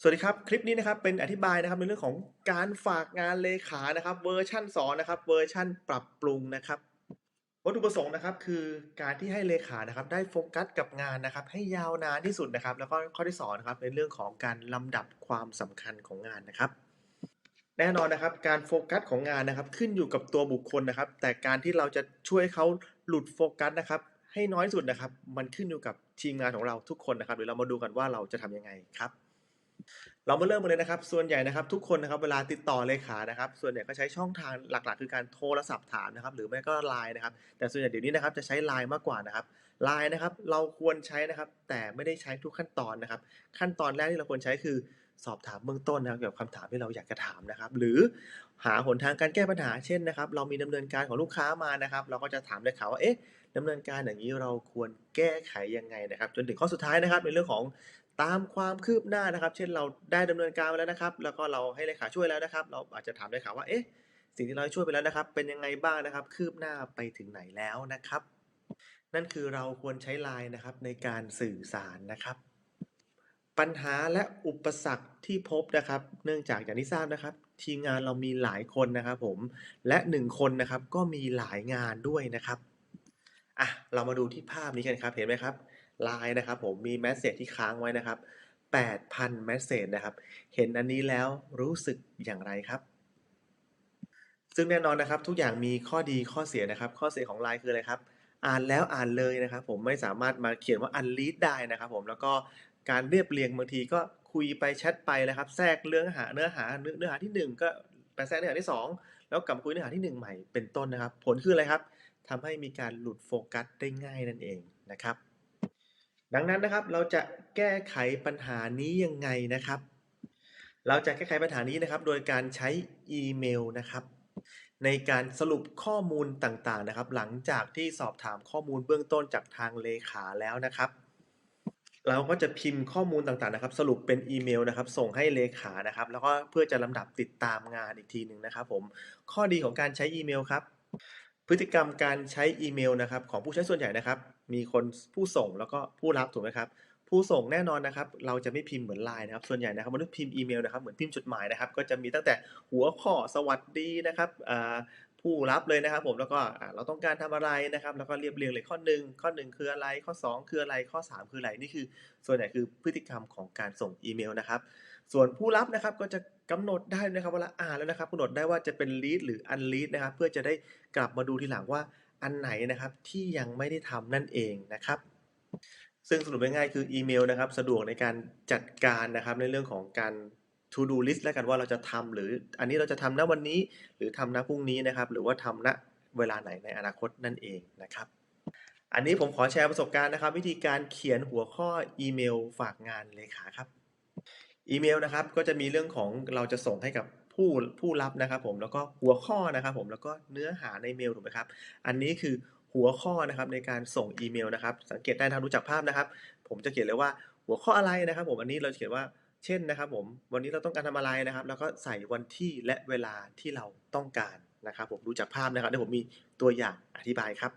สวัสดีครับ คลิปนี้นะครับเป็นอธิบายนะครับในเรื่องของการฝากงานเลขานะครับเวอร์ชัน2นะครับเวอร์ชันปรับปรุงนะครับวัตถุประสงค์นะครับคือการที่ให้เลขานะครับได้โฟกัสกับงานนะครับให้ยาวนานที่สุดนะครับ แล้วก็ข้อที่สองนะครับในเรื่องของการลำดับความสำคัญของงานนะครับ แน่นอนนะครับการโฟกัสของงานนะครับขึ้นอยู่กับตัวบุคคลนะครับ แต่การที่เราจะช่วยเขาหลุดโฟกัสนะครับให้น้อยสุดนะครับ มันขึ้นอยู่กับทีมงานของเราทุกคนนะครับเดี๋ยวเรามาดูกันว่าเราจะทำยังไงครับ เรามาเริ่มกันเลยนะครับ ส่วนใหญ่นะครับทุกคนนะครับเวลาติดต่อเลขานะครับ ส่วนใหญ่ก็ใช้ช่องทางหลักๆ คือการโทรศัพท์ถามนะครับ หรือไม่ก็ไลน์นะครับ แต่ส่วนใหญ่เดี๋ยวนี้นะครับจะใช้ไลน์มากกว่านะครับไลน์นะครับ เราควรใช้นะครับ แต่ไม่ได้ใช้ทุกขั้นตอนนะครับ ขั้นตอนแรกที่เราควรใช้คือ สอบถามเบื้องต้นนะครับเกี่ยวกับคำถามที่เราอยากจะถามนะครับ หรือหาหนทางการแก้ปัญหาเช่นนะครับ เรามีดำเนินการของลูกค้ามานะครับ เราก็จะถามเลขาว่าเอ๊ะดำเนินการอย่างนี้เราควรแก้ไขยังไงนะครับ จนถึงข้อสุดท้ายนะครับ ในเรื่องของตามความคืบหน้านะครับ เช่นเราได้ดำเนินการไปแล้วนะครับ แล้วก็เราให้เลขาช่วยแล้วนะครับ เราอาจจะถามเลขาว่าเอ๊ะสิ่งที่เราช่วยไปแล้วนะครับ เป็นยังไงบ้างนะครับ คืบหน้าไปถึงไหนแล้วนะครับ นั่นคือเราควรใช้ไลน์นะครับในการสื่อสารนะครับ ปัญหาและอุปสรรคที่พบนะครับ เนื่องจากอย่างที่ทราบนะครับ ทีมงานเรามีหลายคนนะครับผมและหนึ่งคนนะครับก็มีหลายงานด้วยนะครับอะเรามาดูที่ภาพนี้กันครับเห็นไหมครับไลน์นะครับผมมีแมสเซจที่ค้างไว้นะครับ 8,000แมสเซจนะครับ เห็นอันนี้แล้วรู้สึกอย่างไรครับ ซึ่งแน่นอนนะครับทุกอย่างมีข้อดีข้อเสียนะครับ ข้อเสียของไลน์คืออะไรครับ อ่านแล้วอ่านเลยนะครับ ผมไม่สามารถมาเขียนว่า unread ได้นะครับ ผมแล้วก็ การเรียบเรียงบางทีก็คุยไปแชทไปนะครับ แทรกเรื่องหาเนื้อหาเนื้อหาที่หนึ่งก็ไปแทรกเนื้อหาที่สองแล้วกลับมาคุยเนื้อหาที่หนึ่งใหม่เป็นต้นนะครับ ผลคืออะไรครับทำให้มีการหลุดโฟกัสได้ง่ายนั่นเองนะครับ ดังนั้นนะครับเราจะแก้ไขปัญหานี้ยังไงนะครับ เราจะแก้ไขปัญหานี้นะครับ โดยการใช้อีเมลนะครับในการสรุปข้อมูลต่างๆนะครับ หลังจากที่สอบถามข้อมูลเบื้องต้นจากทางเลขาแล้วนะครับ เราก็จะพิมพ์ข้อมูลต่างๆนะครับ สรุปเป็นอีเมลนะครับ ส่งให้เลขานะครับ แล้วก็เพื่อจะลำดับติดตามงานอีกทีหนึ่งนะครับผมข้อดีของการใช้อีเมลครับ พฤติกรรมการใช้อีเมลนะครับ ของผู้ใช้ส่วนใหญ่นะครับ มีคนผู้ส่งแล้วก็ผู้รับถูกไหมครับผู้ส่งแน่นอนนะครับ เราจะไม่พิมพ์เหมือนไลน์นะครับ ส่วนใหญ่นะครับมนุษย์พิมพ์อีเมลนะครับ เหมือนพิมพ์จดหมายนะครับ ก็จะมีตั้งแต่หัวข้อสวัสดีนะครับ ผู้รับเลยนะครับผมแล้วก็เราต้องการทำอะไรนะครับ แล้วก็เรียบเรียงเลยข้อหนึ่งข้อหนึ่งคืออะไร ข้อสองคืออะไรข้อสามคืออะไรนี่คือ ส่วนใหญ่คือพฤติกรรมของการส่งอีเมลนะครับส่วนผู้รับนะครับก็จะกำหนดได้นะครับเวลาอ่านแล้วนะครับกำหนดได้ว่าจะเป็น lead หรือ unread นะครับเพื่อจะได้กลับมาดูทีหลังว่าอันไหนนะครับที่ยังไม่ได้ทำนั่นเองนะครับซึ่งสรุปง่ายๆคืออีเมลนะครับ สะดวกในการจัดการนะครับในเรื่องของการ to do list แล้วกันว่าเราจะทำหรืออันนี้เราจะทำณวันนี้ หรือทำณพรุ่งนี้นะครับ หรือว่าทำณเวลาไหนในอนาคตนั่นเองนะครับ อันนี้ผมขอแชร์ประสบการณ์นะครับ วิธีการเขียนหัวข้ออีเมลฝากงานเลขาครับอีเมลนะครับก็จะมีเรื่องของเราจะส่งให้กับผู้ผู้รับนะครับ ผมแล้วก็หัวข้อนะครับ ผมแล้วก็เนื้อหาในเมลถูกไหมครับ อันนี้คือหัวข้อนะครับในการส่งอีเมลนะครับ สังเกตได้ทางดูจากภาพนะครับ ผมจะเขียนเลยว่าหัวข้ออะไรนะครับ ผมอันนี้เราเขียนว่า เช่นนะครับผมวันนี้เราต้องการทำอะไรนะครับ แล้วก็ใส่วันที่และเวลาที่เราต้องการนะครับ ผมดูจากภาพนะครับเดี๋ยวผมมีตัวอย่างอธิบายครับ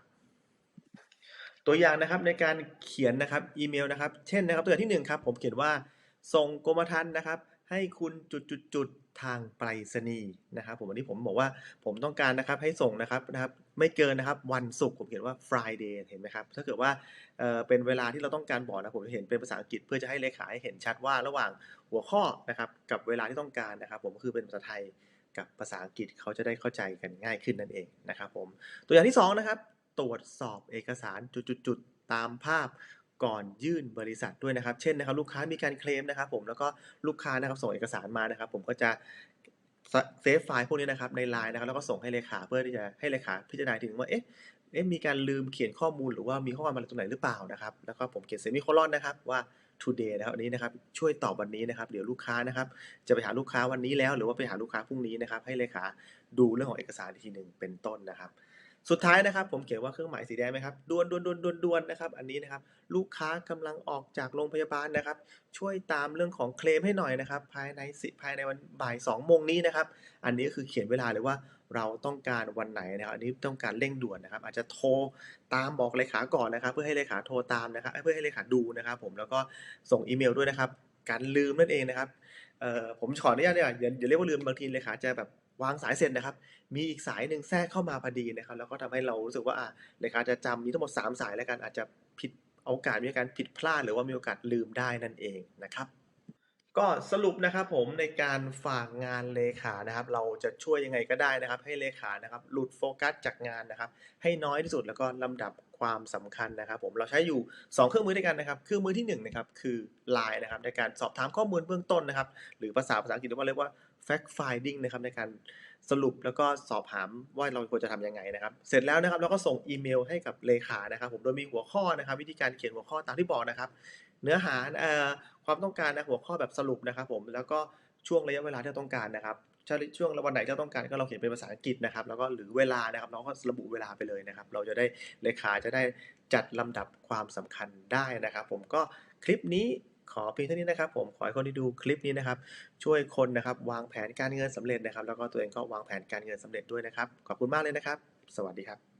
ตัวอย่างนะครับในการเขียนนะครับอีเมลนะครับ เช่นนะครับตัวอย่างที่หนึ่งครับผมเขียนว่าส่งกรมธรรม์นะครับ ให้คุณจุดจุดจุด ทางไปรษณีย์นะครับผมวันนี้ผมบอกว่าผมต้องการนะครับให้ส่งนะครับนะครับไม่เกินนะครับวันศุกร์ผมเขียนว่า Friday เห็นไหมครับถ้าเกิดว่าเออเป็นเวลาที่เราต้องการบอกนะผมจะเห็นเป็นภาษาอังกฤษเพื่อจะให้เลขาให้เห็นชัดว่าระหว่างหัวข้อนะครับกับเวลาที่ต้องการนะครับ ผมก็คือเป็นภาษาไทยกับภาษาอังกฤษเขาจะได้เข้าใจกันง่ายขึ้นนั่นเองนะครับผมตัวอย่างที่สองนะครับตรวจสอบเอกสารจุดๆตามภาพ ก่อนยื่นบริษัทด้วยนะครับ เช่นนะครับลูกค้ามีการเคลมนะครับ ผมแล้วก็ลูกค้านะครับส่งเอกสารมานะครับ ผมก็จะเซฟไฟล์พวกนี้นะครับในไลน์นะครับแล้วก็ส่งให้เลขาเพื่อที่จะให้เลขาพิจารณาถึงว่าเอ๊ะเอ๊ะมีการลืมเขียนข้อมูลหรือว่ามีข้อความอะไรตรงไหนหรือเปล่านะครับแล้วก็ผมเขียนเซมิโคลอนนะครับว่า today นะครับอันนี้นะครับช่วยตอบวันนี้นะครับ เดี๋ยวลูกค้านะครับ จะไปหาลูกค้าวันนี้แล้ว หรือว่าไปหาลูกค้าพรุ่งนี้นะครับ ให้เลขาดูเรื่องของเอกสารอีกทีหนึ่งเป็นต้นนะครับ สุดท้ายนะครับผมเขียนว่าเครื่องหมายสีแดงไหมครับด่วนด่วนด่วนด่วนด่วนนะครับ อันนี้นะครับ ลูกค้ากำลังออกจากโรงพยาบาลนะครับ ช่วยตามเรื่องของเคลมให้หน่อยนะครับ ภายในสิภายในวันบ่ายสองโมงนี้นะครับ อันนี้ก็คือเขียนเวลาเลยว่าเราต้องการวันไหนนะครับ อันนี้ต้องการเร่งด่วนนะครับ อาจจะโทรตามบอกเลขาก่อนนะครับ เพื่อให้เลขาโทรตามนะครับ เพื่อให้เลขาดูนะครับ ผมแล้วก็ส่งอีเมลด้วยนะครับ การลืมนั่นเองนะครับผมขออนุญาตเดีกว่ยอย่าเรียกว่าลืมบางทีเลขาจะแบบวางสายเสร็จนะครับ มีอีกสายหนึ่งแทรกเข้ามาพอดีนะครับ แล้วก็ทำให้เรารู้สึกว่าอะเลขารจะจำมีทั้งหมด 3 สายแล้วกันอาจจะผิดโอกาสมีการผิดพลาดหรือว่ามีโอกาสลืมได้นั่นเองนะครับ ก็สรุปนะครับผมในการฝากงานเลขานะครับ เราจะช่วยยังไงก็ได้นะครับ ให้เลขานะครับหลุดโฟกัสจากงานนะครับ ให้น้อยที่สุดแล้วก็ลำดับความสำคัญนะครับผมเราใช้อยู่ 2 เครื่องมือด้วยกันนะครับเครื่องมือที่1นะครับคือ Line นะครับในการสอบถามข้อมูลเบื้องต้นนะครับ หรือภาษาภาษาอังกฤษเรียกว่า fact finding นะครับในการสรุปแล้วก็สอบถามว่าเราควรจะทำยังไงนะครับ เสร็จแล้วนะครับเราก็ส่งอีเมลให้กับเลขานะครับ ผมโดยมีหัวข้อนะครับ วิธีการเขียนหัวข้อตามที่บอกนะครับ เนื้อหาความต้องการนะหัวข้อแบบสรุปนะครับ ผมแล้วก็ช่วงระยะเวลาที่ต้องการนะครับช่วงวันไหนที่ต้องการก็เราเขียนเป็นภาษาอังกฤษนะครับ แล้วก็หรือเวลานะครับเราก็ระบุเวลาไปเลยนะครับ เราจะได้เลขาจะได้จัดลำดับความสำคัญได้นะครับ ผมก็คลิปนี้ ขอเพียงเท่านี้นะครับ ผมขอให้คนที่ดูคลิปนี้นะครับ ช่วยคนนะครับ วางแผนการเงินสำเร็จนะครับ แล้วก็ตัวเองก็วางแผนการเงินสำเร็จด้วยนะครับ ขอบคุณมากเลยนะครับ สวัสดีครับ